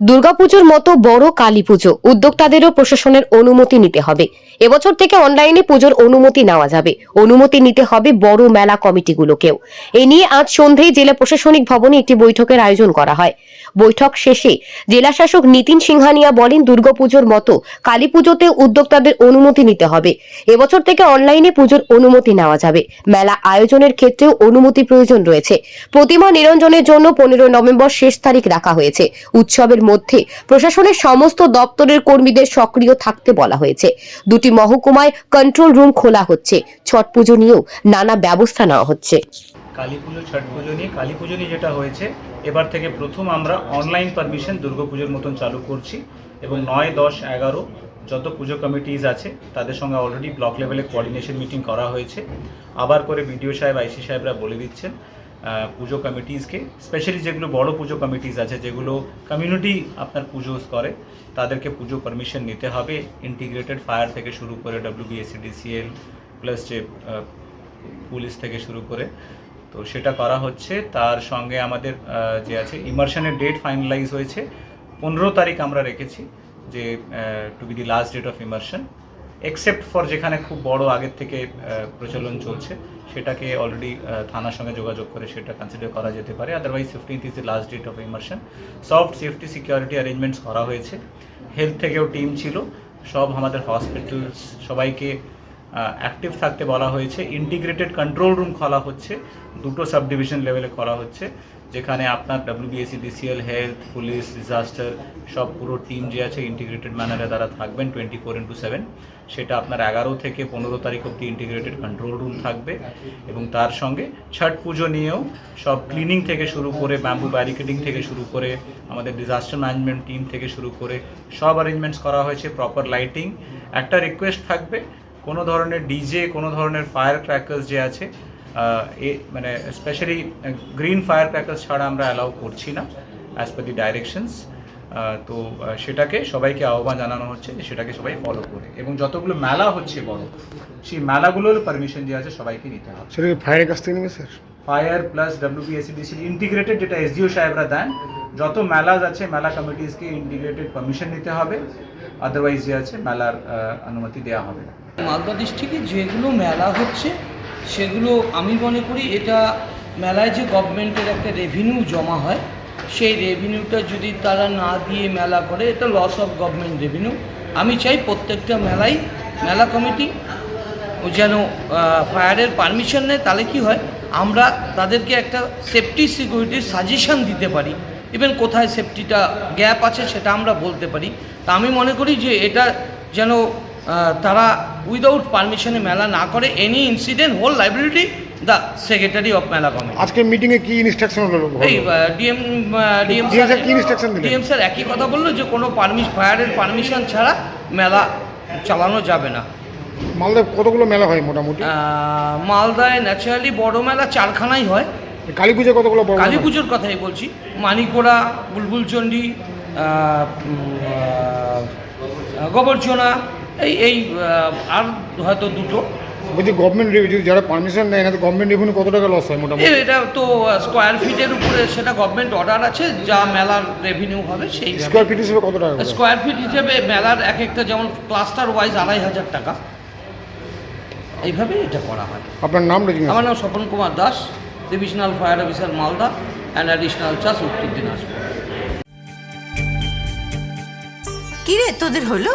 দুর্গাপুজোর মতো বড় কালী পুজো উদ্যোক্তাদেরও প্রশাসনের অনুমতি নিতে হবে। এবছর থেকে অনলাইনে পুজোর অনুমতি নেওয়া যাবে। অনুমতি নিতে হবে বড় মেলা কমিটিগুলোকেও। এ নিয়ে আজ সন্ধ্যেই জেলা প্রশাসনিক ভবনে একটি বৈঠকের আয়োজন করা হয়। বৈঠক শেষে জেলা শাসক নীতিন সিংহানিয়া বলেন, দুর্গাপুজোর মতো কালী পুজোতে উদ্যোক্তাদের অনুমতি নিতে হবে। এবছর থেকে অনলাইনে পুজোর অনুমতি নেওয়া যাবে। মেলা আয়োজনের ক্ষেত্রেও অনুমতি প্রয়োজন রয়েছে। প্রতিমা নিরঞ্জনের জন্য পনেরো নভেম্বর শেষ তারিখ রাখা হয়েছে। উৎসবের মধ্যে প্রশাসনের সমস্ত দপ্তরের কর্মীদের সক্রিয় থাকতে বলা হয়েছে। দুটি মহকুমায় কন্ট্রোল রুম খোলা হচ্ছে। ছট পুজো নিয়েও নানা ব্যবস্থা নেওয়া হচ্ছে। কালী পুজো, ছট পুজো নিয়ে, কালী পুজো নিয়ে যেটা হয়েছে, এবার থেকে প্রথম আমরা অনলাইন পারমিশন দুর্গাপুজোর মতন চালু করছি এবং নয়, দশ, এগারো যত পুজো কমিটিজ আছে, তাদের সঙ্গে অলরেডি ব্লক লেভেলে কোঅর্ডিনেশন মিটিং করা হয়েছে। আবার করে বিডিও সাহেব আইসি সাহেবরা বলে দিচ্ছেন পুজো কমিটিজকে স্পেশালি যেগুলো বড় পুজো কমিটিজ আছে, যেগুলো কমিউনিটি আপনার পুজো করে, তাদেরকে পুজো পারমিশন নিতে হবে। ইন্টিগ্রেটেড ফায়ার থেকে শুরু করে ডাব্লিউবিএসিডিসিএল প্লাস যে পুলিশ থেকে শুরু করে, তো সেটা করা হচ্ছে। তার সঙ্গে আমাদের যে আছে ইমার্শনের ডেট ফাইনালাইজ হয়েছে। পনেরো তারিখ আমরা রেখেছি যে to be the last date of immersion except for যেখানে খুব বড় আগের থেকে প্রচলন চলছে, সেটাকে অলরেডি থানার সঙ্গে যোগাযোগ করে সেটা কনসিডার করা যেতে পারে। Otherwise fifteenth is last date of immersion soft safety security arrangements করা হয়েছে। হেলথ থেকেও টিম ছিল। সব আমাদের হসপিটালস সবাইকে অ্যাক্টিভ থাকতে বলা হয়েছে। ইন্টিগ্রেটেড কন্ট্রোল রুম খোলা হচ্ছে। দুটো সাব ডিভিশন লেভেলে করা হচ্ছে। যেখানে আপনার WBAC DCL health police disaster সব পুরো টিম যে আছে ইন্টিগ্রেটেড ম্যানারে তারা থাকবেন টোয়েন্টি ফোর ইন্টু সেভেন সেটা আপনার এগারো থেকে পনেরো তারিখ অব্দি ইন্টিগ্রেটেড কন্ট্রোল রুম থাকবে এবং তার সঙ্গে ছট পুজো নিয়েও সব ক্লিনিং থেকে শুরু করে ব্যাম্বু ব্যারিকেডিং থেকে শুরু করে, আমাদের ডিজাস্টার ম্যানেজমেন্ট টিম থেকে শুরু করে সব অ্যারেঞ্জমেন্টস করা হয়েছে প্রপার লাইটিং একটা রিকোয়েস্ট থাকবে, কোনো ধরনের ডিজে কোনো ধরনের ফায়ার ক্র্যাকার্স যে আছে মানে স্পেশালি গ্রিন ফায়ার ক্র্যাকার্স ছাড়া আমরা অ্যালাউ করছি না অ্যাজ পার দি ডাইরেকশনস তো সেটাকে সবাইকে আহ্বান জানানো হচ্ছে যে সেটাকে সবাই ফলো করে। এবং যতগুলো মেলা হচ্ছে বড় সেই মেলাগুলোর পারমিশন যে আছে সবাইকে নিতে হবে। সেটা কি ফায়ারের কাছ থেকে নেবে sir fire plus WBACDC integrated যেটা এসডিও সাহেবরা দেন যত মেলাজ আছে মেলা কমিটিসকে ইন্টিগ্রেটেড পারমিশন নিতে হবে। আদারওয়াইজ যে আছে মেলার অনুমতি দেওয়া হবে না। মালদা ডিস্ট্রিক্টে যেগুলো মেলা হচ্ছে সেগুলো আমি মনে করি এটা মেলায় যে গভর্নমেন্টের একটা রেভিনিউ জমা হয়, সেই রেভিনিউটা যদি তারা না দিয়ে মেলা করে, এটা লস অফ গভর্নমেন্ট রেভিনিউ আমি চাই প্রত্যেকটা মেলাই মেলা কমিটি যেন ফায়ারের পারমিশন নেয়, তাহলে কি হয়, আমরা তাদেরকে একটা সেফটি সিকিউরিটির সাজেশন দিতে পারি। ইভেন কোথায় সেফটিটা গ্যাপ আছে, সেটা আমরা বলতে পারি। তা আমি মনে করি যে এটা যেন তারা উইদাউট পারমিশনে মেলা না করে any incident whole liability the secretary of মেলা কমিটি আজকে মিটিং এ কি ইনস্ট্রাকশন হলো? এই ডিএম ডিএম স্যার কি instruction দিলেন? ডিএম স্যার একই কথা বলল যে কোনো পারমিশ ফায়ারের পারমিশন ছাড়া মেলা চালানো যাবে না। মালদা কতগুলো মেলা হয় মোটামুটি? মালদায় ন্যাচারালি বড় মেলা চারখানাই হয়। কালী পুজো কতগুলো বড় কালী পুজোর কথাই বলছি। মানিকোড়া বুলবুলচণ্ডী গোবরচোনা এই এই আর হয়তো দুটো। বলছি গভর্নমেন্ট যদি যারা পারমিশন দেয় না তো গভর্নমেন্ট রেভিনিউ কত টাকা লস হয় মোটামুটি? এটা তো স্কোয়ার ফিটের উপরে সেটা গভর্নমেন্ট অর্ডার আছে যা মেলার রেভিনিউ হবে সেই স্কোয়ার ফিট হিসেবে কত টাকা? স্কোয়ার ফিট হিসেবে মেলার এক একটা যেমন ক্লাস্টার ওয়াইজ আড়াই হাজার টাকা। এইভাবে এটা করা হয়। আপনার নাম আমার নাম Swapan Kumar Das divisional fire officer Malda and additional charge Uttar Dinajpur. কিরে তোদের হলো?